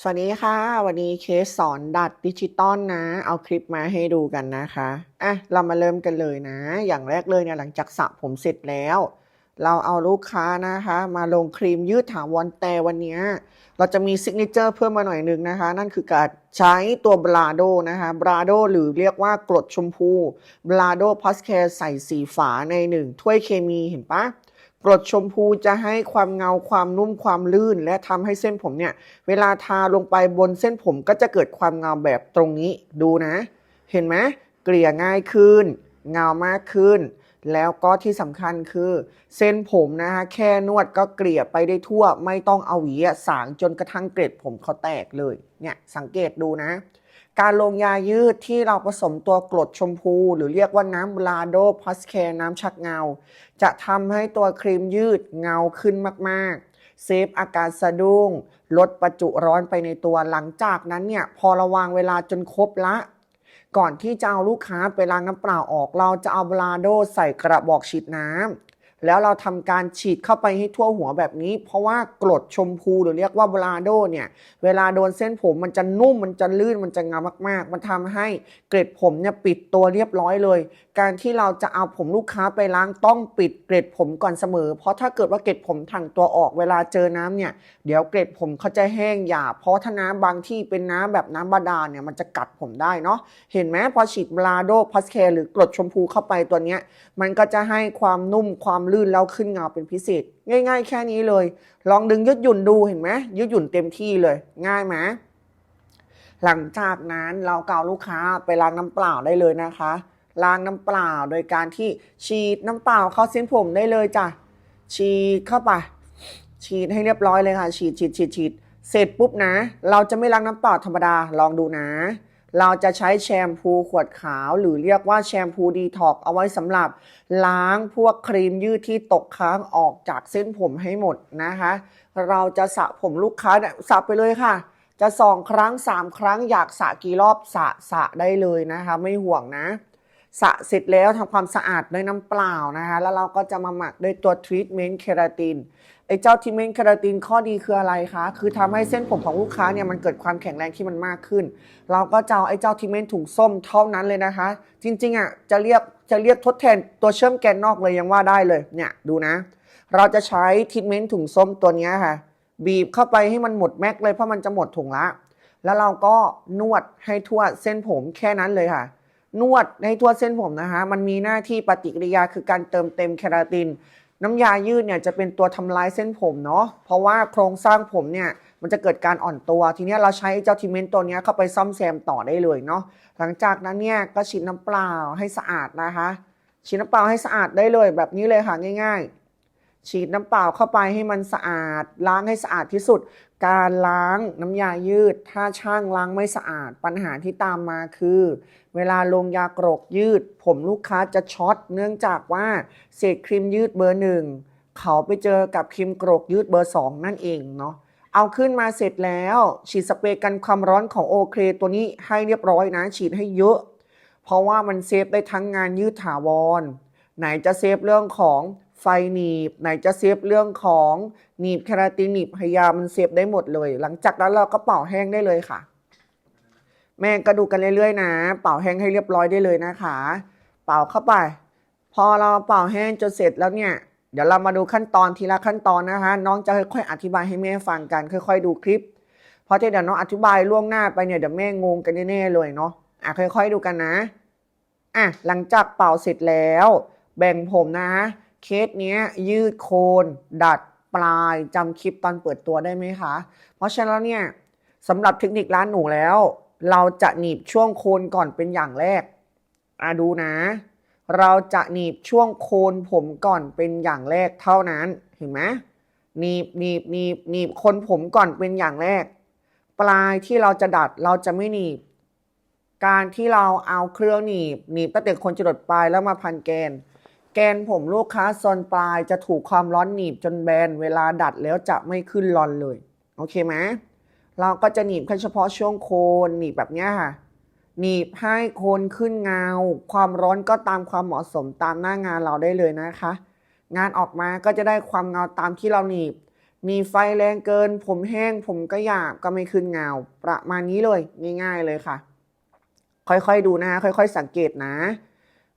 สวัสดีค่ะ วันนี้เคสสอนดัดดิจิตอลนะ เอาคลิปมาให้ดูกันนะคะอะเรามาเริ่มกันเลยนะ อย่างแรกเลยเนี่ยหลังจากสระผมเสร็จแล้ว เราเอาลูกค้านะคะ มาลงครีมยืดถาวรแต่วันนี้ เราจะมีซิกเนเจอร์เพิ่มมาหน่อยนึงนะคะ นั่นคือการใช้ตัวบราโดนะคะบราโดหรือเรียกว่ากรดชมพูบราโดพ u สแคร์ใส่สีฝาในหนึ่งถ้วยเคมีเห็นปะ กรดชมพูจะให้ความเงาความนุ่มความลื่น และทำให้เส้นผมเนี่ย เวลาทาลงไปบนเส้นผมก็จะเกิดความเงาแบบตรงนี้ดูนะ เห็นไหมเกลี่ยง่ายขึ้น เงามากขึ้น แล้วก็ที่สำคัญคือ เส้นผมนะคะแค่นวดก็เกลี่ยไปได้ทั่ว ไม่ต้องเอาหวีสางจนกระทั่งเกล็ดผมเขาแตกเลยเนี่ยสังเกตดูนะ การลงยายืดที่เราผสมตัวกรดชมพู หรือเรียกว่าน้ำบลาโดพลัสแคน้ำชักเงา จะทำให้ตัวครีมยืดเงาขึ้นมากๆ เซฟอาการสะดุ้ง ลดประจุร้อนไปในตัวหลังจากนั้นเนี่ย พอระวางเวลาจนครบละ ก่อนที่จะเอาลูกค้าไปล้างน้ำเปล่าออก เราจะเอาบลาโดใส่กระบอกฉีดน้ำ แล้วเราทำการฉีดเข้าไปให้ทั่วหัวแบบนี้ เพราะว่ากรดชมพูหรือเรียกว่าบลาโดเนี่ยเวลาโดนเส้นผมมันจะนุ่มมันจะลื่นมันจะเงามาก ๆ มันทำให้เกล็ดผมเนี่ยปิดตัวเรียบร้อยเลย การที่เราจะเอาผมลูกค้าไปล้างต้องปิดเกล็ดผมก่อนเสมอ เพราะถ้าเกิดว่าเกล็ดผมถังตัวออกเวลาเจอน้ำเนี่ยเดี๋ยวเกล็ดผมเขาจะแห้งหยาบเพราะถ้าน้ำบางที่เป็นน้ำแบบน้ำบาดาลเนี่ยมันจะกัดผมได้เนาะเห็นไหมพอฉีดบลาโดพัสแคร์หรือกรดชมพูเข้าไปตัวเนี้ยมันก็จะให้ความนุ่มความลื่นแล้วขึ้นเงาเป็นพิเศษ ง่าย ๆ แค่นี้เลย ลองดึงยืดหยุ่นดูเห็นไหมยืดหยุ่นเต็มที่เลย ง่ายไหมหลังจากนั้นเราเกาลูกค้าไปล้างน้ำเปล่าได้เลยนะคะ ล้างน้ำเปล่าโดยการที่ฉีดน้ำเปล่าเข้าเส้นผมได้เลยจ้ะฉีดเข้าไป ฉีดให้เรียบร้อยเลยค่ะ ฉีดฉีดฉีดฉีดเสร็จปุ๊บนะ เราจะไม่ล้างน้ำเปล่าธรรมดาลองดูนะ เราจะใช้แชมพูขวดขาว หรือเรียกว่าแชมพูดีท็อกเอาไว้สำหรับล้างพวกครีมยืดที่ตกค้างออกจากเส้นผมให้หมดนะคะ เราจะสระผมลูกค้าเนี่ยสระไปเลยค่ะ จะสองครั้งสามครั้งอยากสระกี่รอบสระสระได้เลยนะคะ ไม่ห่วงนะสระเสร็จแล้วทำความสะอาดด้วยน้ำเปล่านะคะ แล้วเราก็จะมาหมักด้วยตัวทรีทเมนต์เคราติน ไอ้เจ้าทรีทเมนต์เคราตินข้อดีคืออะไรคะ คือทำให้เส้นผมของลูกค้าเนี่ยมันเกิดความแข็งแรงที่มันมากขึ้น เราก็จะเอาไอ้เจ้าทรีทเมนถุงส้มเท่านั้นเลยนะคะ จริงๆอะจะเรียกจะเรียกทดแทนตัวเชื่อมแกนนอกเลยยังว่าได้เลยเนี่ยดูนะ เราจะใช้ทรีทเมนถุงส้มตัวนี้ค่ะ บีบเข้าไปให้มันหมดแม็กเลยเพราะมันจะหมดถุงละ แล้วเราก็นวดให้ทั่วเส้นผมแค่นั้นเลยค่ะนวดให้ทั่วเส้นผมนะคะ มันมีหน้าที่ปฏิกิริยาคือการเติมเต็มเคราติน น้ำยายืดเนี่ยจะเป็นตัวทำลายเส้นผมเนาะเพราะว่าโครงสร้างผมเนี่ยมันจะเกิดการอ่อนตัว ทีนี้เราใช้เจ้าทิเมนต์ตัวนี้เข้าไปซ่อมแซมต่อได้เลยเนาะหลังจากนั้นเนี่ยก็ฉีดน้ำเปล่าให้สะอาดนะคะฉีดน้ำเปล่าให้สะอาดได้เลยแบบนี้เลยค่ะง่าย ๆ ฉีดน้ำเปล่าเข้าไปให้มันสะอาด ล้างให้สะอาดที่สุด การล้างน้ำยายืด ถ้าช่างล้างไม่สะอาด ปัญหาที่ตามมาคือ เวลาลงยากรกยืด ผมลูกค้าจะช็อตเนื่องจากว่าเศษครีมยืดเบอร์หนึ่งเขาไปเจอกับครีมกรกยืดเบอร์สองนั่นเองเนาะเอาขึ้นมาเสร็จแล้ว ฉีดสเปรย์กันความร้อนของโอเคตัวนี้ให้เรียบร้อยนะ ฉีดให้เยอะ เพราะว่ามันเซฟได้ทั้งงานยืดถาวร ไหนจะเซฟเรื่องของ ไฟหนีบไหนจะเซฟเรื่องของหนีบเคราตินหนีบพยามันเซฟได้หมดเลย หลังจากนั้นเราก็เป่าแห้งได้เลยค่ะ แม่ก็ดูกันเรื่อยๆนะ เป่าแห้งให้เรียบร้อยได้เลยนะคะ เป่าเข้าไป พอเราเป่าแห้งจนเสร็จแล้วเนี่ยเดี๋ยวเรามาดูขั้นตอนทีละขั้นตอนนะคะ น้องจะค่อยๆอธิบายให้แม่ฟังกัน ค่อย ๆ ดูคลิปเพราะที่เดี๋ยวน้องอธิบายล่วงหน้าไปเนี่ยเดี๋ยวแม่งงกันแน่ๆเลยเนาะอะค่อย ๆ ดูกันนะอะหลังจากเป่าเสร็จแล้ว แบ่งผมนะ เคสเนี้ยยืดโคน ดัดปลายจำคลิปตอนเปิดตัวได้ไหมคะ เพราะฉะนั้นแล้วเนี่ยสำหรับเทคนิคร้านหนูแล้ว เราจะหนีบช่วงโคนก่อนเป็นอย่างแรกอะดูนะ เราจะหนีบช่วงโคนผมก่อนเป็นอย่างแรกเท่านั้นเห็นไหมหนีบหนีบหนีบหนีบโคนผมก่อนเป็นอย่างแรก ปลายที่เราจะดัดเราจะไม่หนีบ การที่เราเอาเครื่องหนีบหนีบตั้งแต่คนจรดปลายแล้วมาพันแกน แกนผมลูกค้าซอนปลายจะถูกความร้อนหนีบจนแบนเวลาดัดแล้วจะไม่ขึ้นรอนเลย โอเคไหมเราก็จะหนีบแค่เฉพาะช่วงโคนหนีบแบบนี้ค่ะ หนีบให้โคนขึ้นเงา ความร้อนก็ตามความเหมาะสมตามหน้างานเราได้เลยนะคะ งานออกมาก็จะได้ความเงาตามที่เราหนีบมีไฟแรงเกิน ผมแห้ง ผมก็หยาบก็ไม่ขึ้นเงา ประมาณนี้เลย ง่ายๆเลยค่ะ ค่อยๆดูนะ ค่อยๆสังเกตนะ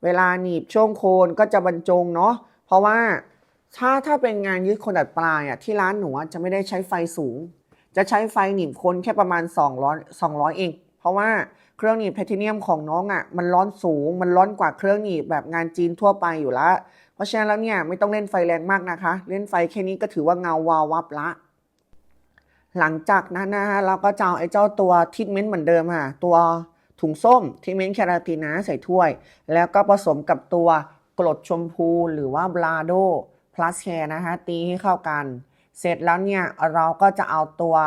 เวลาหนีบช่วงโคนก็จะบรรจงเนาะเพราะว่าถ้าถ้าเป็นงานยืดโคนดัดปลายอะที่ร้านหนูจะไม่ได้ใช้ไฟสูง จะใช้ไฟหนีบโคนแค่ประมาณ 200 200 เอง เพราะว่าเครื่องหนีบแพทิเนียมของน้องอะมันร้อนสูง มันร้อนกว่าเครื่องหนีบแบบงานจีนทั่วไปอยู่ล้วเพราะฉะนั้นแล้วเนี่ยไม่ต้องเล่นไฟแรงมากนะคะ เล่นไฟแค่นี้ก็ถือว่าเงาวาววับละ หลังจากนั้นนะฮะเราก็จะเอาไอ้เจ้าตัวทิทเมนต์เหมือนเดิมค่ะตัว ถุงส้มทิทเมนต์แคราตินาใส่ถ้วย แล้วก็ผสมกับตัวกรดชมพูหรือว่าบลาโดพลัสแคร์นะคะตีให้เข้ากัน เสร็จแล้วเนี่ยเราก็จะเอาตัว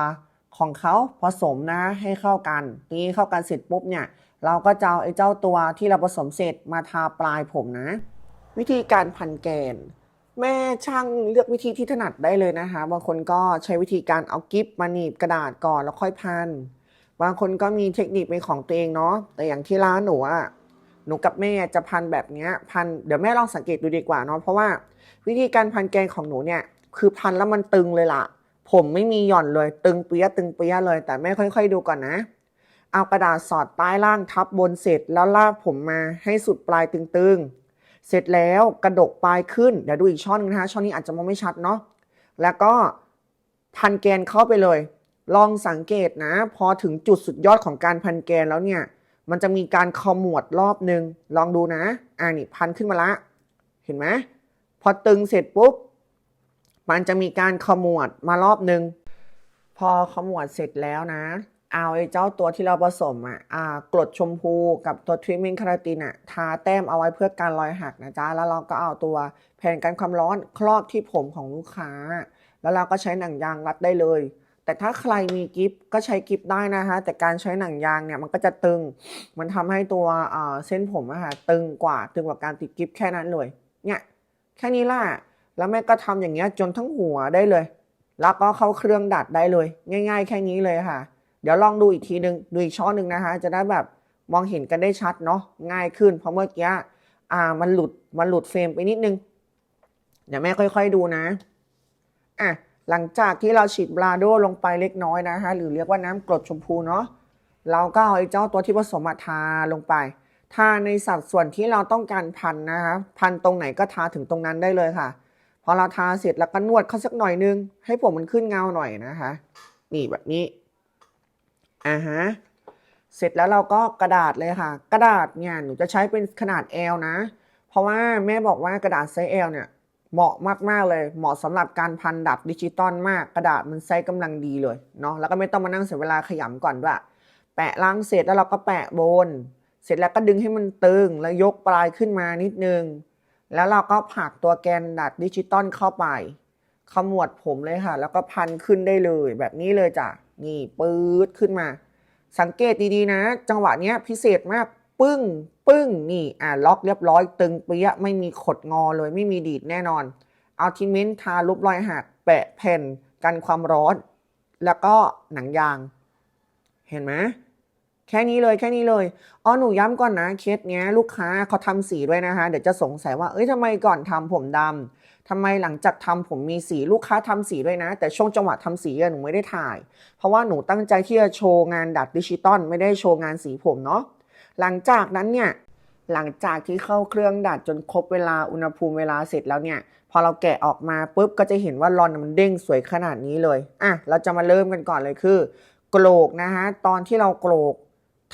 ของเขาผสมนะให้เข้ากัน ตีเข้ากันเสร็จปุ๊บเนี่ยเราก็จะเอาไอ้เจ้าตัวที่เราผสมเสร็จมาทาปลายผมนะ วิธีการพันแกน แม่ช่างเลือกวิธีที่ถนัดได้เลยนะคะบางคนก็ใช้วิธีการเอากิฟมาหนีบกระดาษก่อนแล้วค่อยพัน บางคนก็มีเทคนิคเป็นของตัวเองเนาะแต่อย่างที่ร้านหนูอะหนูกับแม่จะพันแบบเนี้ยพันเดี๋ยวแม่ลองสังเกตดูดีกว่าเนาะเพราะว่าวิธีการพันแกนของหนูเนี่ยคือพันแล้วมันตึงเลยล่ะ ผมไม่มีหย่อนเลย ตึงเปียะตึงเปียะเลย แต่แม่ค่อย ๆ ดูก่อนนะ เอากระดาษสอดใต้ล่างทับบนเสร็จแล้วลากผมมาให้สุดปลายตึงๆ เสร็จแล้วกระดกปลายขึ้นเดี๋ยวดูอีกช่อนนึงนะคะช่อนนี้อาจจะมองไม่ชัดเนาะแล้วก็พันแกนเข้าไปเลย ลองสังเกตนะ พอถึงจุดสุดยอดของการพันแกนแล้วเนี่ย มันจะมีการขมวดรอบหนึ่งลองดูนะอ่านี่พันขึ้นมาละ เห็นไหมพอตึงเสร็จปุ๊บ มันจะมีการขมวดมารอบหนึ่งพอขมวดเสร็จแล้วนะเอาไอ้เจ้าตัวที่เราผสมอะอ่ากรดชมพูกับตัวทรีมนต์คาราตินอะทาแต้มเอาไว้เพื่อการรอยหักนะจ๊ะ แล้วเราก็เอาตัวแผ่นกันความร้อนครอบที่ผมของลูกค้า แล้วเราก็ใช้หนังยางรัดได้เลย แต่ถ้าใครมีกิฟก็ใช้กิฟได้นะคะแต่การใช้หนังยางเนี่ยมันก็จะตึง มันทำให้ตัวเส้นผมอะค่ะตึงกว่าตึงกว่าการติดกิฟแค่นั้นเลยเนี่ยแค่นี้ล่ะแล้วแม่ก็ทำอย่างเงี้ยจนทั้งหัวได้เลย แล้วก็เข้าเครื่องดัดได้เลย ง่าย ๆ แค่นี้เลยค่ะ เดี๋ยวลองดูอีกทีหนึ่งดูอีกช่อหนึ่งนะคะ จะได้แบบมองเห็นกันได้ชัดเนาะง่ายขึ้น เพราะเมื่อกี้อ่ามันหลุดมันหลุดเฟรมไปนิดนึงเดี๋ยวแม่ค่อย ๆดูนะอะ หลังจากที่เราฉีดบราโดลงไปเล็กน้อยนะคะหรือเรียกว่าน้ำกรดชมพูเนาะเราก็เอาไอ้เจ้าตัวที่ผสมมาทาลงไป ทาในสัดส่วนที่เราต้องการพันนะคะพันตรงไหนก็ทาถึงตรงนั้นได้เลยค่ะ พอเราทาเสร็จแล้วก็นวดเขาสักหน่อยนึง ให้ผมมันขึ้นเงาหน่อยนะคะ นี่แบบนี้อ่าฮะเสร็จแล้วเราก็กระดาษเลยค่ะ กระดาษเนี่ยหนูจะใช้เป็นขนาด L นะ เพราะว่าแม่บอกว่ากระดาษไซส์ L เนี่ย เหมาะมากๆเลย เหมาะสำหรับการพันดัดดิจิตอลมากกระดาษมันไซส์กำลังดีเลยเนาะแล้วก็ไม่ต้องมานั่งเสียเวลาขยำก่อนด้วยแปะล้างเสร็จแล้วเราก็แปะบน เสร็จแล้วก็ดึงให้มันตึงแล้วยกปลายขึ้นมานิดนึง แล้วเราก็ผลักตัวแกนดัดดิจิตอลเข้าไปขมวดผมเลยค่ะ แล้วก็พันขึ้นได้เลยแบบนี้เลยจ้ะนี่ปื๊ดขึ้นมา สังเกตดีๆนะ จังหวะเนี้ยพิเศษมากปึ้ง ปึ้งนี่อ่าล็อกเรียบร้อยตึงเปี้ยไม่มีขดงอเลยไม่มีดีดแน่นอนเอาทิเมนทารูปรอยหักแปะแผ่นกันความร้อน แล้วก็หนังยาง เห็นไหมแค่นี้เลยแค่นี้เลยอ๋อหนูย้ำก่อนนะเคสเนี้ย ลูกค้าเขาทำสีด้วยนะคะ เดี๋ยวจะสงสัยว่าเอ้ยทำไมก่อนทำผมดำทำไมหลังจากทำผมมีสีลูกค้าทำสีด้วยนะ แต่ช่วงจังหวะทำสีหนูไม่ได้ถ่าย เพราะว่าหนูตั้งใจที่จะโชว์งานดัดดิจิตอลไม่ได้โชว์งานสีผมเนาะ หลังจากนั้นเนี่ยหลังจากที่เข้าเครื่องดัดจนครบเวลาอุณหภูมิเวลาเสร็จแล้วเนี่ย พอเราแกะออกมาปุ๊บก็จะเห็นว่าลอนมันเด้งสวยขนาดนี้เลยอะเราจะมาเริ่มกันก่อนเลยคือ โกรกนะฮะตอนที่เราโกรก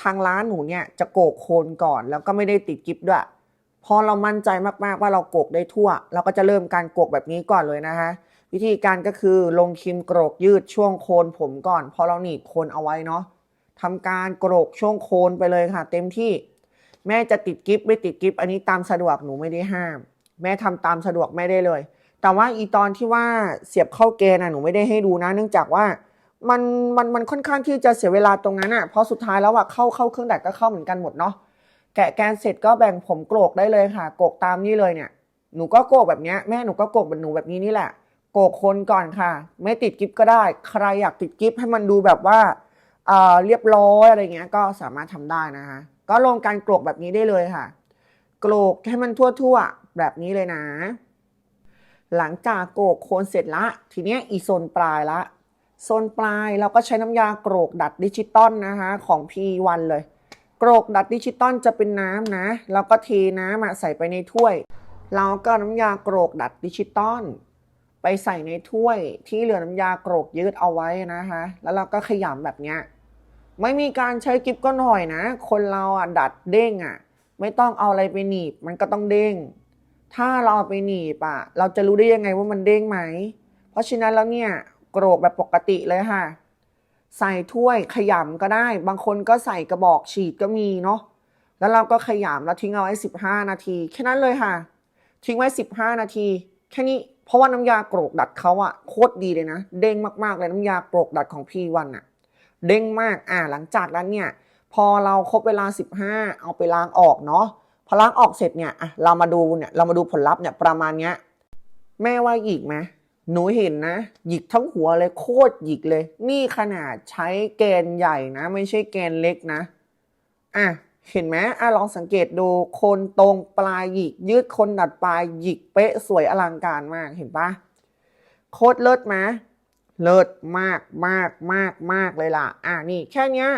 ทางร้านหนูเนี่ยจะโกกโคนก่อนแล้วก็ไม่ได้ติดกิฟด้วยพอเรามั่นใจมากๆว่าเราโกกได้ทั่ว เราก็จะเริ่มการโกกแบบนี้ก่อนเลยนะคะวิธีการก็คือลงครีมโกรกยืดช่วงโคนผมก่อน พอเราหนีบโคนเอาไว้เนาะ ทำการโกรกช่วงโคนไปเลยค่ะ เต็มที่ แม่จะติดกิฟไม่ติดกิฟอันนี้ตามสะดวกหนูไม่ได้ห้าม แม่ทำตามสะดวกแม่ได้เลย แต่ว่าอีตอนที่ว่าเสียบเข้าเกณฑ์น่ะหนูไม่ได้ให้ดูนะ เนื่องจากว่ามันมันมันค่อนข้างที่จะเสียเวลาตรงนั้นอะเพราะสุดท้ายแล้วอะเข้าเข้าเครื่องดัดก็เข้าเหมือนกันหมดเนาะแกะแกนเสร็จก็แบ่งผมโกรกได้เลยค่ะ โกกตามนี้เลยเนี่ยหนูก็โกกแบบเนี้ยแม่หนูก็โกกแบบหนูแบบนี้นี่แหละโกกคนก่อนค่ะ ไม่ติดกิฟก็ได้ ใครอยากติดกิฟให้มันดูแบบว่า เอ่อเรียบร้อยอะไรเงี้ยก็สามารถทำได้นะคะก็ลงการโกรกแบบนี้ได้เลยค่ะ โกรกให้มันทั่วๆแบบนี้เลยนะ หลังจากโกรกโคนเสร็จละ ทีเนี้ยอีโซนปลายละโซนปลายเราก็ใช้น้ำยาโกรกดัดดิจิตอลนะคะของ P1 เลย โกรกดัดดิจิตอลจะเป็นน้ำนะแล้วก็เทน้ำใส่ไปในถ้วย เราก็น้ำยาโกรกดัดดิจิตอลไปใส่ในถ้วยที่เหลือน้ำยาโกรกยืดเอาไว้นะคะ แล้วเราก็ขยำแบบเนี้ย ไม่มีการใช้กิฟก็หน่อยนะ คนเราอะดัดเด้งอะ ไม่ต้องเอาอะไรไปหนีบ มันก็ต้องเด้ง ถ้าเราเอาไปหนีบอะ เราจะรู้ได้ยังไงว่ามันเด้งไหม เพราะฉะนั้นแล้วเนี่ยโกรกแบบปกติเลยค่ะ ใส่ถ้วยขยำก็ได้ บางคนก็ใส่กระบอกฉีดก็มีเนาะ แล้วเราก็ขยำแล้วทิ้งเอาไว้15 นาที แค่นั้นเลยค่ะ ทิ้งไว้ 15 นาที แค่นี้เพราะว่าน้ำยาโกรกดัดเขาอะโคตรดีเลยนะ เด้งมากๆเลยน้ำยาโกรกดัดของ P1 อะ เด้งมากอ่าหลังจากนั้นเนี่ยพอเราครบเวลา 15 เอาไปล้างออกเนาะพอล้างออกเสร็จเนี่ยอะเรามาดูเนี่ยเรามาดูผลลัพธ์เนี่ยประมาณเนี้ยแม่ว่าหยิกไหมหนูเห็นนะ หยิกทั้งหัวเลยโคตรหยิกเลย นี่ขนาดใช้แกนใหญ่นะ ไม่ใช่แกนเล็กนะอะเห็นไหมอะลองสังเกตดูโคนตรงปลายหยิก ยืดคนดัดปลายหยิกเป๊ะสวยอลังการมากเห็นปะโคตรเลิศไหม เลิศมากมากมากมากเลยล่ะ อะนี่แค่เนี้ย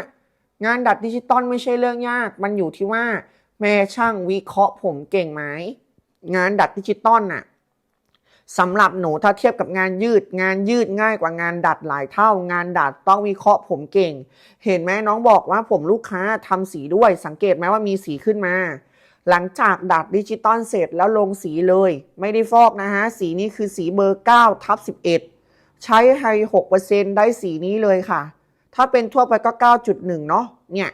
งานดัดดิจิตอลไม่ใช่เรื่องยาก มันอยู่ที่ว่า แม่ช่างวิเคราะห์ผมเก่งไหมงานดัดดิจิตอลน่ะสำหรับหนูถ้าเทียบกับงานยืด งานยืดง่ายกว่างานดัดหลายเท่า งานดัดต้องวิเคราะห์ผมเก่ง เห็นไหมน้องบอกว่าผมลูกค้าทำสีด้วย สังเกตไหมว่ามีสีขึ้นมา หลังจากดัดดิจิตอลเสร็จแล้วลงสีเลย ไม่ได้ฟอกนะฮะ สีนี้คือสีเบอร์9ทับ11 ใช้ไฮ6%ได้สีนี้เลยค่ะ ถ้าเป็นทั่วไปก็9.1เนาะเนี่ย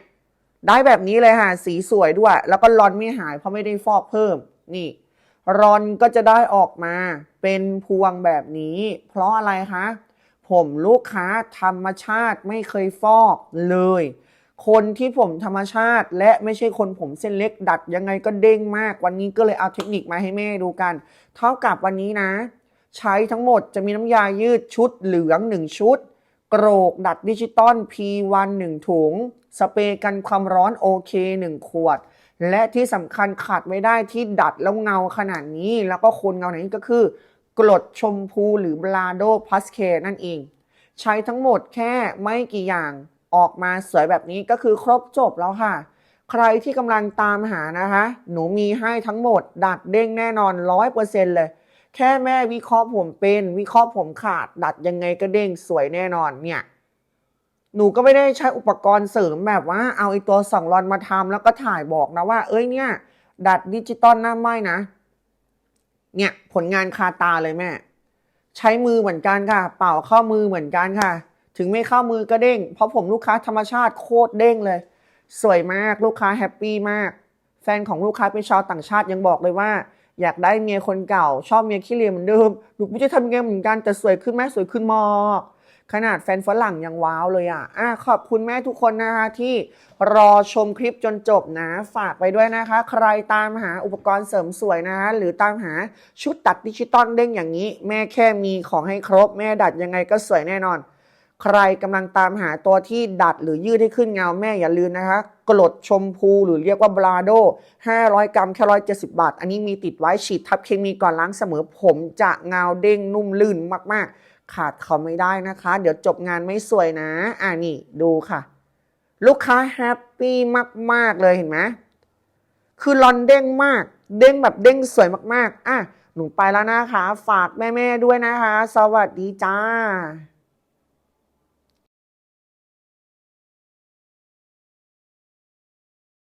ได้แบบนี้เลยค่ะ สีสวยด้วย แล้วก็รอนไม่หายเพราะไม่ได้ฟอกเพิ่มนี่รอนก็จะได้ออกมาเป็นพวงแบบนี้ เพราะอะไรคะผมลูกค้าธรรมชาติไม่เคยฟอกเลย คนที่ผมธรรมชาติ และไม่ใช่คนผมเส้นเล็กดัดยังไงก็เด้งมาก วันนี้ก็เลยเอาเทคนิคมาให้แม่ดูกัน เท่ากับวันนี้นะ ใช้ทั้งหมดจะมีน้ำยายืดชุดเหลือง 1 ชุด โกรกดัดดิจิตอล P1 1 ถุง สเปรย์กันความร้อนโอเค 1 ขวด และที่สำคัญขาดไม่ได้ที่ดัดแล้วเงาขนาดนี้ แล้วก็คนเงาไหนก็คือกรดชมพูหรือบลาโดพัสเคนั่นเอง ใช้ทั้งหมดแค่ไม่กี่อย่างออกมาสวยแบบนี้ก็คือครบจบแล้วค่ะ ใครที่กำลังตามหานะคะ หนูมีให้ทั้งหมด ดัดเด้งแน่นอน 100%เลย แค่แม่วิเคราะห์ผมเป็น วิเคราะห์ผมขาด ดัดยังไงก็เด้งสวยแน่นอนเนี่ยหนูก็ไม่ได้ใช้อุปกรณ์เสริมแบบว่า เอาไอตัวสองรอนมาทำแล้วก็ถ่ายบอกนะว่า เอ้ยเนี่ย ดัดดิจิตอลหน้าไม้นะ เนี่ยผลงานคาตาเลยแม่ ใช้มือเหมือนกันค่ะ เป่าเข้ามือเหมือนกันค่ะ ถึงไม่เข้ามือก็เด้ง เพราะผมลูกค้าธรรมชาติโคตรเด้งเลย สวยมากลูกค้าแฮปปี้มาก แฟนของลูกค้าเป็นชาวต่างชาติยังบอกเลยว่า อยากได้เมียคนเก่า ชอบเมียขี้เลียเหมือนเดิมหนูไม่จะทำยังไงเหมือนกันแต่สวยขึ้นแม่สวยขึ้นมากขนาดแฟนฝรั่งยังว้าวเลยอะอะ ขอบคุณแม่ทุกคนนะคะ ที่รอชมคลิปจนจบนะ ฝากไปด้วยนะคะ ใครตามหาอุปกรณ์เสริมสวยนะคะ หรือตามหาชุดตัดดิจิตอลเด้งอย่างนี้ แม่แค่มีของให้ครบ แม่ดัดยังไงก็สวยแน่นอน ใครกำลังตามหาตัวที่ดัดหรือยืดให้ขึ้นเงาแม่อย่าลืมนะคะกรดชมพูหรือเรียกว่าบราโด 500 กรัมแค่170บาท อันนี้มีติดไว้ฉีดทับเคมีก่อนล้างเสมอผมจะเงาเด้งนุ่มลื่นมากๆ ขาดเขาไม่ได้นะคะ เดี๋ยวจบงานไม่สวยนะ อ่านี่ดูค่ะ ลูกค้าแฮปปี้มาก ๆ เลยเห็นไหมคือรอนเด้งมาก เด้งแบบเด้งสวยมากๆ อะหนูไปแล้วนะคะ ฝากแม่ ๆ ด้วยนะคะ สวัสดีจ้า